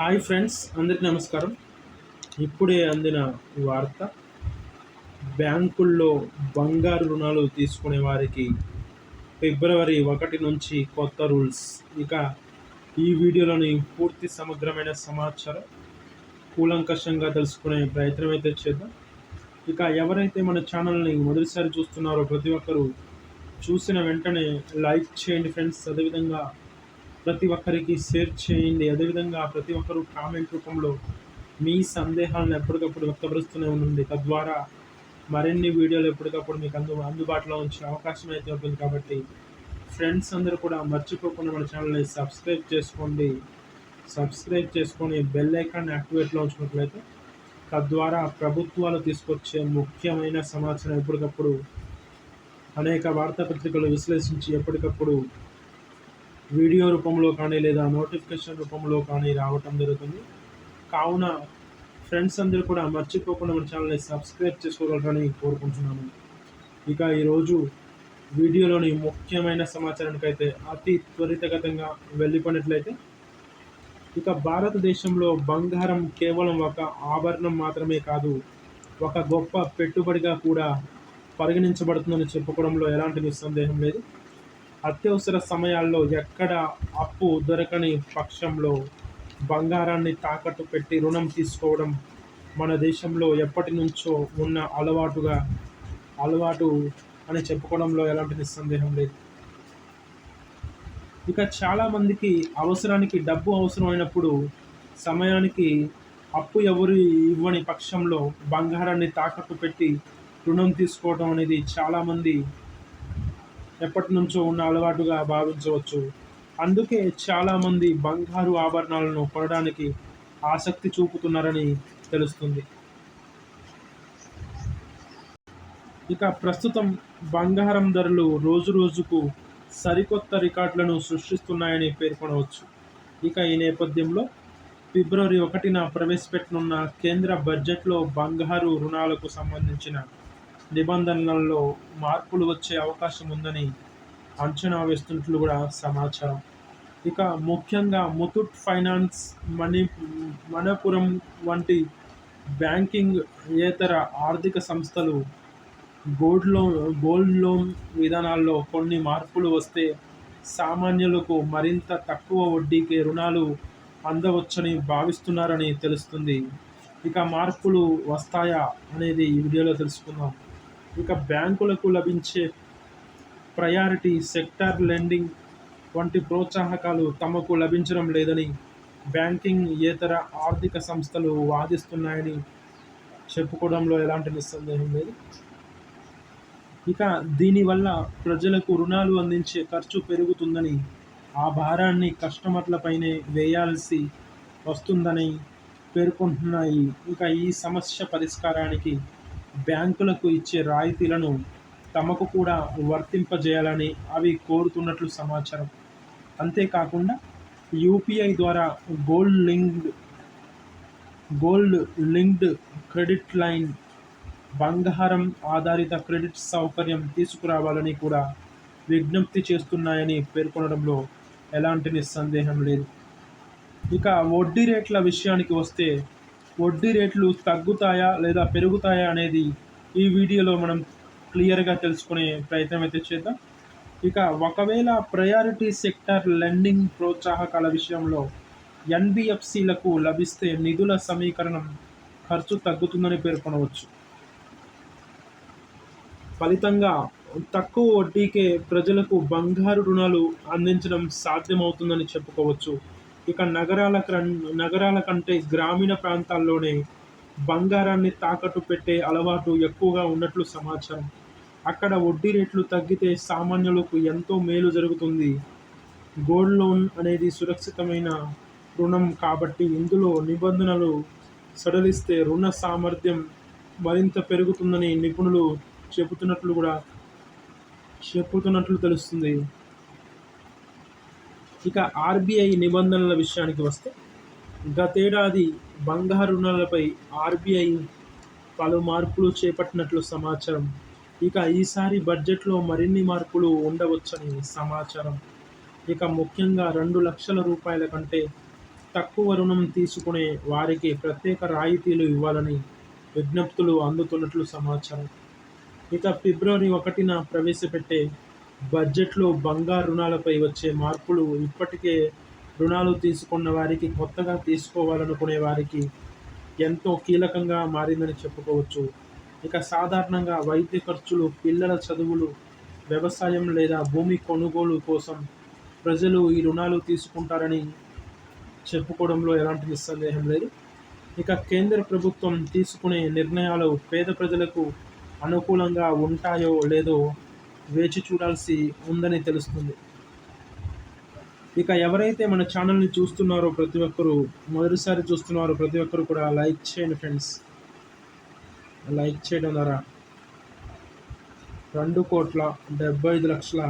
Hi friends అందరికీ నమస్కారం. ఇప్పుడే అందిన వార్త బ్యాంకుల్లో బంగారు రుణాలు తీసుకునే వారికి ఫిబ్రవరి ఒకటి నుంచి కొత్త రూల్స్. ఇక ఈ వీడియోలోని పూర్తి సమగ్రమైన సమాచారం కూలంకషంగా తెలుసుకునే ప్రయత్నం అయితే చేద్దాం. ఇక ఎవరైతే మన ఛానల్ని మొదటిసారి చూస్తున్నారో ప్రతి ఒక్కరూ చూసిన వెంటనే లైక్ చేయండి ఫ్రెండ్స్. అదేవిధంగా ప్రతి ఒక్కరికి షేర్ చేయండి. అదేవిధంగా ప్రతి ఒక్కరు కామెంట్ రూపంలో మీ సందేహాలను ఎప్పటికప్పుడు వ్యక్తపరుస్తూనే ఉండండి. తద్వారా మరిన్ని వీడియోలు ఎప్పటికప్పుడు మీకు అందు అందుబాటులో ఉంచే అవకాశం అయితే ఉంటుంది కాబట్టి ఫ్రెండ్స్ అందరూ కూడా మర్చిపోకుండా మన ఛానల్ని సబ్స్క్రైబ్ చేసుకోండి. సబ్స్క్రైబ్ చేసుకొని బెల్ ఐకాన్ యాక్టివేట్లో ఉంచినట్లయితే తద్వారా ప్రభుత్వాలు తీసుకొచ్చే ముఖ్యమైన సమాచారం ఎప్పటికప్పుడు అనేక వార్తాపత్రికలు విశ్లేషించి ఎప్పటికప్పుడు వీడియో రూపంలో కానీ లేదా నోటిఫికేషన్ రూపంలో కానీ రావటం జరుగుతుంది. కావున ఫ్రెండ్స్ అందరూ కూడా మర్చిపోకుండా మన ఛానల్ని సబ్స్క్రైబ్ చేసుకోగలరని కోరుకుంటున్నాను. ఇక ఈరోజు వీడియోలోని ముఖ్యమైన సమాచారానికి అయితే అతి త్వరితగతంగా వెళ్ళిపోయినట్లయితే ఇక భారతదేశంలో బంగారం కేవలం ఒక ఆభరణం మాత్రమే కాదు ఒక గొప్ప పెట్టుబడిగా కూడా పరిగణించబడుతుందని చెప్పుకోవడంలో ఎలాంటి సందేహం లేదు. అత్యవసర సమయాల్లో ఎక్కడ అప్పు దొరకని పక్షంలో బంగారాన్ని తాకట్టు పెట్టి రుణం తీసుకోవడం మన దేశంలో ఎప్పటి నుంచో ఉన్న అలవాటుగా అలవాటు అని చెప్పుకోవడంలో ఎలాంటి నిస్సందేహం లేదు. ఇక చాలామందికి అవసరానికి డబ్బు అవసరమైనప్పుడు సమయానికి అప్పు ఎవరు ఇవ్వని పక్షంలో బంగారాన్ని తాకట్టు పెట్టి రుణం తీసుకోవడం అనేది చాలామంది ఎప్పటి నుంచో ఉన్న అలవాటుగా భావించవచ్చు. అందుకే చాలామంది బంగారు ఆభరణాలను కొనడానికి ఆసక్తి చూపుతున్నారని తెలుస్తుంది. ఇక ప్రస్తుతం బంగారం ధరలు రోజు రోజుకు సరికొత్త రికార్డులను సృష్టిస్తున్నాయని పేర్కొనవచ్చు. ఇక ఈ నేపథ్యంలో ఫిబ్రవరి ఒకటిన ప్రవేశపెట్టనున్న కేంద్ర బడ్జెట్లో బంగారు రుణాలకు సంబంధించిన నిబంధనలలో మార్పులు వచ్చే అవకాశం ఉందని అంచనా వేస్తున్నట్లు కూడా సమాచారం. ఇక ముఖ్యంగా ముతూట్ ఫైనాన్స్ మణి మణపురం వంటి బ్యాంకింగ్ ఏతర ఆర్థిక సంస్థలు గోల్డ్ లోన్ గోల్డ్ లోన్ విధానాల్లో కొన్ని మార్పులు వస్తే సామాన్యులకు మరింత తక్కువ వడ్డీకి రుణాలు అందవచ్చని భావిస్తున్నారని తెలుస్తుంది. ఇక మార్పులు వస్తాయా అనేది ఈ వీడియోలో తెలుసుకుందాం. ఇక బ్యాంకులకు లభించే ప్రయారిటీ సెక్టార్ లెండింగ్ వంటి ప్రోత్సాహకాలు తమకు లభించడం లేదని బ్యాంకింగ్ ఇతర ఆర్థిక సంస్థలు వాదిస్తున్నాయని చెప్పుకోవడంలో ఎలాంటి నిస్సందేహం లేదు. ఇక దీనివల్ల ప్రజలకు రుణాలు అందించే ఖర్చు పెరుగుతుందని ఆ భారాన్ని కస్టమర్లపైనే వేయాల్సి వస్తుందని పేర్కొంటున్నాయి. ఇక ఈ సమస్య పరిష్కారానికి బ్యాంకులకు ఇచ్చే రాయితీలను తమకు కూడా వర్తింపజేయాలని అవి కోరుతున్నట్లు సమాచారం. అంతేకాకుండా యూపీఐ ద్వారా gold linked gold linked credit line బంగారం ఆధారిత క్రెడిట్ సౌకర్యం తీసుకురావాలని కూడా విజ్ఞప్తి చేస్తున్నాయని పేర్కొనడంలో ఎలాంటి నిస్సందేహం లేదు. ఇక వడ్డీ రేట్ల విషయానికి వస్తే వడ్డీ రేట్లు తగ్గుతాయా లేదా పెరుగుతాయా అనేది ఈ వీడియోలో మనం క్లియర్గా తెలుసుకునే ప్రయత్నం అయితే చేద్దాం. ఇక ఒకవేళ ప్రయారిటీ సెక్టర్ లెండింగ్ ప్రోత్సాహకాల విషయంలో ఎన్బిఎఫ్సిలకు లభిస్తే నిధుల సమీకరణం ఖర్చు తగ్గుతుందని పేర్కొనవచ్చు. ఫలితంగా తక్కువ వడ్డీకే ప్రజలకు బంగారు రుణాలు అందించడం సాధ్యమవుతుందని చెప్పుకోవచ్చు. ఇక నగరాల నగరాల కంటే గ్రామీణ ప్రాంతాల్లోనే బంగారాన్ని తాకట్టు పెట్టే అలవాటు ఎక్కువగా ఉన్నట్లు సమాచారం. అక్కడ వడ్డీ రేట్లు తగ్గితే సామాన్యులకు ఎంతో మేలు జరుగుతుంది. గోల్డ్ లోన్ అనేది సురక్షితమైన రుణం కాబట్టి ఇందులో నిబంధనలు సడలిస్తే రుణ సామర్థ్యం మరింత పెరుగుతుందని నిపుణులు చెబుతున్నట్లు కూడా చెబుతున్నట్లు తెలుస్తుంది. ఇక ఆర్బీఐ నిబంధనల విషయానికి వస్తే గతేడాది బంగారు రుణాలపై ఆర్బీఐ పలు మార్పులు చేపట్టినట్లు సమాచారం. ఇక ఈసారి బడ్జెట్లో మరిన్ని మార్పులు ఉండవచ్చని సమాచారం. ఇక ముఖ్యంగా రెండు లక్షల రూపాయల కంటే తక్కువ రుణం తీసుకునే వారికి ప్రత్యేక రాయితీలు ఇవ్వాలని విజ్ఞప్తులు అందుతున్నట్లు సమాచారం. ఇక ఫిబ్రవరి ఒకటిన ప్రవేశపెట్టే బడ్జెట్లో బంగారు రుణాలపై వచ్చే మార్పులు ఇప్పటికే రుణాలు తీసుకున్న వారికి కొత్తగా తీసుకోవాలనుకునే వారికి ఎంతో కీలకంగా మారిందని చెప్పుకోవచ్చు. ఇక సాధారణంగా వైద్య ఖర్చులు పిల్లల చదువులు వ్యవసాయం లేదా భూమి కొనుగోలు కోసం ప్రజలు ఈ రుణాలు తీసుకుంటారని చెప్పుకోవడంలో ఎలాంటి సందేహం లేదు. ఇక కేంద్ర ప్రభుత్వం తీసుకునే నిర్ణయాలు పేద ప్రజలకు అనుకూలంగా ఉంటాయో లేదో వేచి చూడాల్సి ఉందని తెలుస్తుంది. ఇక ఎవరైతే మన ఛానల్ని చూస్తున్నారో ప్రతి ఒక్కరూ మొదటిసారి చూస్తున్నారో ప్రతి ఒక్కరు కూడా లైక్ చేయండి ఫ్రెండ్స్. లైక్ చేయడం ద్వారా రెండు కోట్ల డెబ్బై ఐదు లక్షల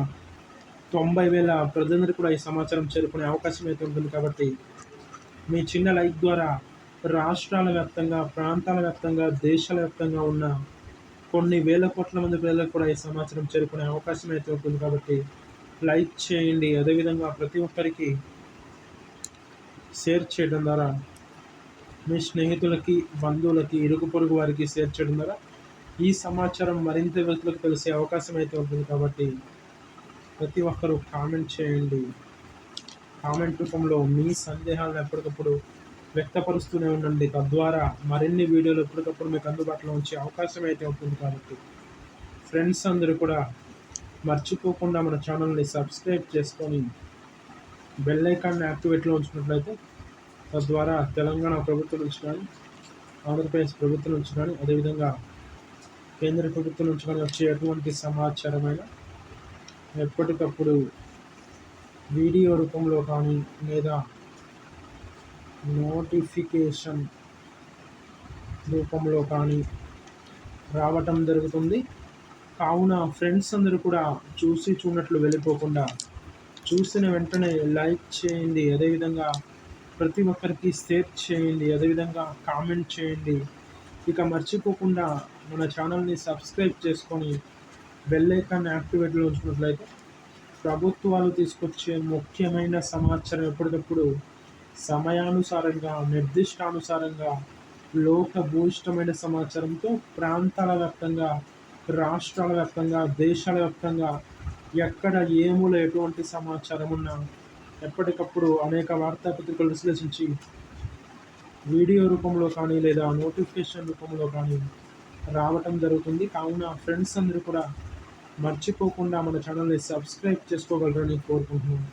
తొంభై వేల ప్రజలందరికీ కూడా ఈ సమాచారం చేరుకునే అవకాశం అయితే ఉంటుంది కాబట్టి మీ చిన్న లైక్ ద్వారా రాష్ట్రాల వ్యాప్తంగా ప్రాంతాల వ్యాప్తంగా దేశాల వ్యాప్తంగా ఉన్న కొన్ని వేల కోట్ల మంది పిల్లలకు కూడా ఈ సమాచారం చేరుకునే అవకాశం అయితే ఉంటుంది కాబట్టి లైక్ చేయండి. అదేవిధంగా ప్రతి ఒక్కరికి షేర్ చేయడం ద్వారా మీ స్నేహితులకి బంధువులకి ఇరుగు పొరుగు వారికి షేర్ చేయడం ద్వారా ఈ సమాచారం మరింత వ్యక్తులకు తెలిసే అవకాశం అయితే ఉంటుంది కాబట్టి ప్రతి ఒక్కరూ కామెంట్ చేయండి. కామెంట్ రూపంలో మీ సందేహాలను ఎప్పటికప్పుడు వ్యక్తపరుస్తూనే ఉండండి. తద్వారా మరిన్ని వీడియోలు ఎప్పటికప్పుడు మీకు అందుబాటులో ఉంచే అవకాశం అయితే ఉంటుంది కాబట్టి. ఫ్రెండ్స్ అందరూ కూడా మర్చిపోకుండా మన ఛానల్ని సబ్స్క్రైబ్ చేసుకొని బెల్ ఐకాన్ని యాక్టివేట్లో ఉంచినట్లయితే తద్వారా తెలంగాణ ప్రభుత్వం నుంచి కానీ ఆంధ్రప్రదేశ్ ప్రభుత్వం నుంచి కానీ అదేవిధంగా కేంద్ర ప్రభుత్వం నుంచి కానీ వచ్చే ఎటువంటి సమాచారమైన ఎప్పటికప్పుడు వీడియో రూపంలో కానీ లేదా నోటిఫికేషన్ రూపంలో కానీ రావటం జరుగుతుంది. కావున ఫ్రెండ్స్ అందరూ కూడా చూసి చూడట్లు వెళ్ళిపోకుండా చూసిన వెంటనే లైక్ చేయండి. అదేవిధంగా ప్రతి ఒక్కరికి షేర్ చేయండి. అదేవిధంగా కామెంట్ చేయండి. ఇక మర్చిపోకుండా మన ఛానల్ని సబ్స్క్రైబ్ చేసుకొని బెల్ యాక్టివేట్లో ఉంచినట్లయితే ప్రభుత్వాలు తీసుకొచ్చే ముఖ్యమైన సమాచారం ఎప్పటికప్పుడు సమయానుసారంగా నిర్దిష్టానుసారంగా లోక భూయిష్టమైన సమాచారంతో ప్రాంతాల వ్యాప్తంగా రాష్ట్రాల వ్యాప్తంగా దేశాల వ్యాప్తంగా ఎక్కడ ఏములో ఎటువంటి సమాచారం ఉన్నా ఎప్పటికప్పుడు అనేక వార్తాపత్రికలు విశ్లేషించి వీడియో రూపంలో కానీ లేదా నోటిఫికేషన్ రూపంలో కానీ రావటం జరుగుతుంది. కావున ఫ్రెండ్స్ అందరూ కూడా మర్చిపోకుండా మన ఛానల్ని సబ్స్క్రైబ్ చేసుకోగలరని కోరుకుంటున్నాను.